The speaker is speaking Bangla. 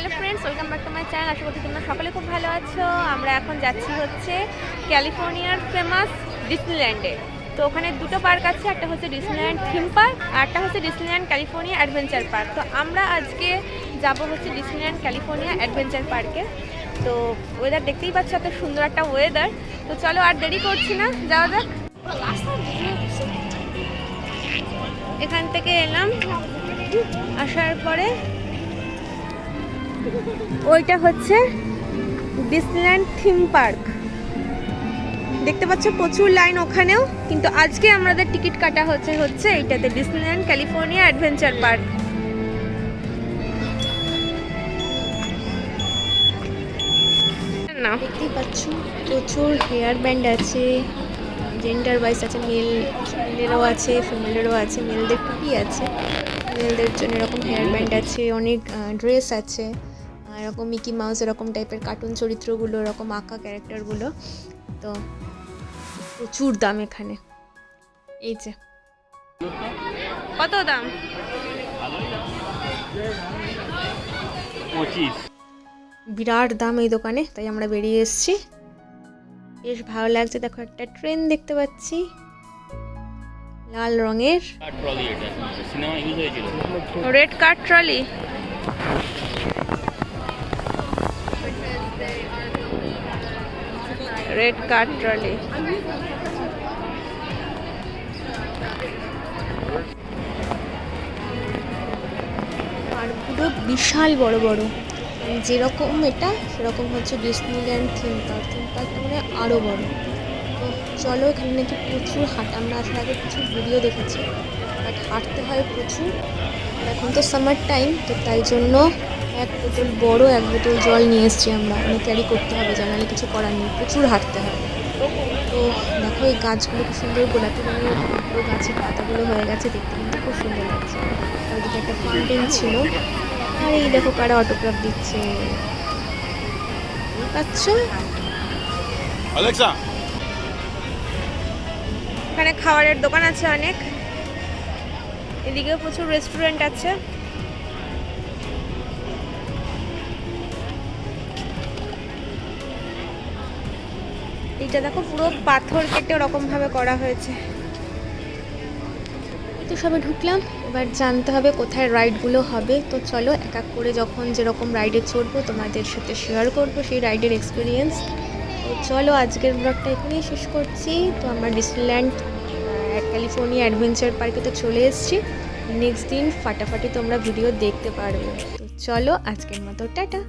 Hello friends, welcome back to my channel. আশা করছি তোমরা সকলে খুব ভালো আছো। আমরা এখন যাচ্ছি হচ্ছে ক্যালিফোর্নিয়ার ফেমাস ডিসনিল্যান্ডে। তো ওখানে দুটো পার্ক আছে, একটা হচ্ছে ডিসনিল্যান্ড থিম পার্ক আর একটা হচ্ছে ডিসনিল্যান্ড ক্যালিফোর্নিয়া অ্যাডভেঞ্চার পার্ক। তো আমরা আজকে যাব হচ্ছে ডিসনিল্যান্ড ক্যালিফোর্নিয়া অ্যাডভেঞ্চার পার্কে। তো ওয়েদার দেখতেই পাচ্ছ এত সুন্দর একটা ওয়েদার তো চলো আর দেরি করছি না, যাওয়া যাক। এখান থেকে এলাম, আসার পরে ওইটা হচ্ছে ডিসনিল্যান্ড থিম পার্ক। দেখতে পাচ্ছ প্রচুর লাইন ওখানেও, কিন্তু আজকে আমাদের টিকিট কাটা হচ্ছে হচ্ছে এইটাতে, ডিসনিল্যান্ড, ক্যালিফোর্নিয়া অ্যাডভেঞ্চার পার্ক। না। দেখতেই পাচ্ছ, প্রচুর হেয়ার ব্যান্ড আছে, জেন্ডার ওয়াইজ আছে, মেল, মেলেরও আছে, ফিমেলেরও আছে, মেলদের টুপি আছে, মেলদের জন্য এরকম হেয়ার ব্যান্ড আছে, অনেক ড্রেস আছে। এরকম মিকি মাউস এরকম টাইপের কার্টুন চরিত্রগুলো এরকম আঁকা ক্যারেক্টারগুলো। তো প্রচুর দাম এখানে। এই যে। কত দাম? বিরাট দাম এই দোকানে তাই আমরা বেরিয়ে এসেছি। বেশ ভালো লাগছে দেখো একটা ট্রেন দেখতে পাচ্ছি। লাল রঙের। Red card trolley red car trolley. আর পুরো বিশাল বড় বড়। যেরকম এটা, সেরকম হচ্ছে ডিসনিল্যান্ড থিম পার্ক থিম পার্কটা মানে আরও বড়। তো চলো এখানে নাকি প্রচুর হাঁট। আমরা আসার আগে প্রচুর ভিডিও দেখেছি। বাট হাঁটতে হয় প্রচুর। এখন তো সামার টাইম তো তাই জন্য এক বোতল বড় এক বোতল জল নিয়ে এসেছি আমরা। মানে ক্যারি করতে হবে জানালে কিছু করার নেই। প্রচুর হাঁটতে হবে তো দেখো এই গাছগুলো খুব সুন্দর গোলাপি রঙের পুরো গাছের পাতাগুলো হয়ে গেছে দেখতে কিন্তু খুব সুন্দর লাগছে। ওদিকে একটা ফাউন্টেন ছিল। আর এই দেখো কারা অটোগ্রাফ দিচ্ছে। পাচ্ছ? এখানে খাবারের দোকান আছে অনেক। এদিকেও প্রচুর রেস্টুরেন্ট আছে। এইটা দেখো, পুরো পাথর কেটে ওরকম ভাবে করা হয়েছে। তো সবে ঢুকলাম, এবার জানতে হবে কোথায় রাইডগুলো হবে। তো চলো, এক এক করে যখন যেরকম রাইডে চড়বো, তোমাদের সাথে শেয়ার করব সেই রাইডের এক্সপিরিয়েন্স তো চলো, আজকের ব্লগটা এখানেই শেষ করছি। তো আমরা ডিসনিল্যান্ড ক্যালিফোর্নিয়া অ্যাডভেঞ্চার পার্কে তো চলে এসেছি। নেক্সট দিন ফাটাফাটি তোমরা ভিডিও দেখতে পারবে। তো চলো, আজকের মতো, টাটা।